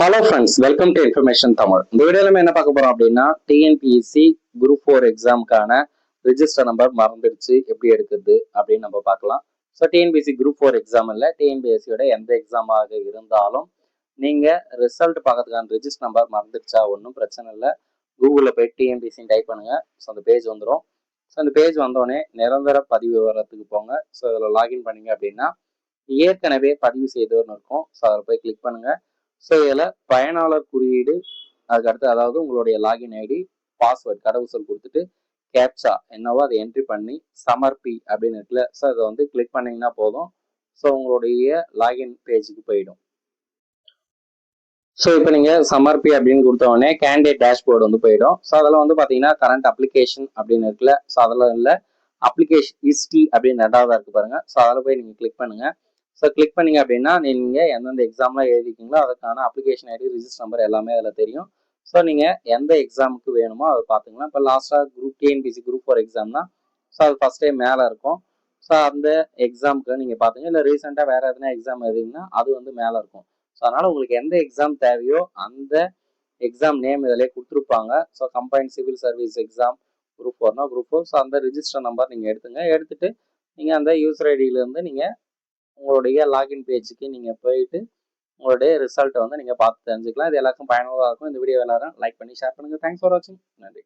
Hello friends welcome to information Tamil இந்த வீடியோல நம்ம என்ன பார்க்க போறோம் அப்படின்னா டிஎன்பிஎஸ்சி குரூப் ஃபோர் எக்ஸாமுக்கான ரிஜிஸ்டர் நம்பர் மறந்துடுச்சு எப்படி எடுக்குது அப்படின்னு நம்ம பார்க்கலாம். So TNPSC group four exam இல்லை டிஎன்பிஎஸ்சியோட எந்த எக்ஸாமாக இருந்தாலும் நீங்கள் ரிசல்ட் பார்க்கறதுக்கான ரிஜிஸ்டர் நம்பர் மறந்துடுச்சா ஒன்றும் பிரச்சனை இல்லை. கூகுளில் போய் டிஎன்பிஎஸ்சின்னு டைப் பண்ணுங்க. ஸோ அந்த பேஜ் வந்துடும் ஸோ அந்த பேஜ் வந்தோடனே நிரந்தர பதிவு விவரத்துக்கு போங்க. ஸோ இதில் லாகின் பண்ணீங்க அப்படின்னா ஏற்கனவே பதிவு செய்தவர்னு இருக்கும். ஸோ அதில் போய் கிளிக் பண்ணுங்கள் ஸோ இதில் பயனாளர் குறியீடு அதுக்கடுத்து அதாவது உங்களுடைய லாகின் ஐடி பாஸ்வேர்ட் கடவுசொல் கொடுத்துட்டு கேப்சா என்னவோ அதை என்ட்ரி பண்ணி சமர்ப்பி அப்படின்னு இருக்குல்ல ஸோ அதை வந்து கிளிக் பண்ணீங்கன்னா போதும். ஸோ உங்களுடைய லாகின் பேஜுக்கு போயிடும். ஸோ இப்போ நீங்கள் சமர்ப்பி அப்படின்னு கொடுத்த உடனே கேண்டிடேட் டேஷ்போர்டு வந்து போயிடும். ஸோ அதில் வந்து பார்த்தீங்கன்னா கரண்ட் அப்ளிகேஷன் அப்படின்னு இருக்குல்ல ஸோ அதில் இல்லை அப்ளிகேஷன் ஹிஸ்ட்ரி அப்படின்னு ரெண்டாவதாக இருக்கு பாருங்கள் ஸோ அதில் போய் நீங்கள் கிளிக் பண்ணுங்கள் ஸோ கிளிக் பண்ணீங்க அப்படின்னா நீங்கள் எந்தெந்த எக்ஸாம்லாம் எழுதிக்கிங்களோ அதுக்கான அப்ளிகேஷன் ஐடி ரிஜிஸ்டர் நம்பர் எல்லாமே அதில் தெரியும். ஸோ நீங்கள் எந்த எக்ஸாமுக்கு வேணுமோ அதை பார்த்துக்கலாம் இப்போ லாஸ்ட்டாக குரூப் டிஎன்பிசி குரூப் ஃபோர் எக்ஸாம்னா ஸோ அது ஃபஸ்ட்டே மேலே இருக்கும். ஸோ அந்த எக்ஸாமுக்கு நீங்கள் பார்த்துங்க இல்லை ரீசெண்டாக வேறு எதனா எக்ஸாம் எழுதிங்கன்னா அது வந்து மேலே இருக்கும். ஸோ அதனால் உங்களுக்கு எந்த எக்ஸாம் தேவையோ அந்த எக்ஸாம் நேம் இதிலே கொடுத்துருப்பாங்க. So combine civil service exam group ஃபோர்னா group four so அந்த ரிஜிஸ்டர் நம்பர் நீங்கள் எடுத்துங்க. எடுத்துகிட்டு நீங்கள் அந்த யூசர் ஐடியிலேருந்து நீங்கள் உங்களுடைய லாகின் பேஜுக்கு நீங்கள் போயிட்டு உங்களுடைய ரிசல்ட்டை வந்து நீங்கள் பார்த்து தெரிஞ்சுக்கலாம். இது எல்லாருக்கும் பயனுள்ளதாக இருக்கும். இந்த வீடியோ எல்லாரும் லைக் பண்ணி ஷேர் பண்ணுங்கள் தேங்க்ஸ் ஃபார் வாட்சிங் நன்றி.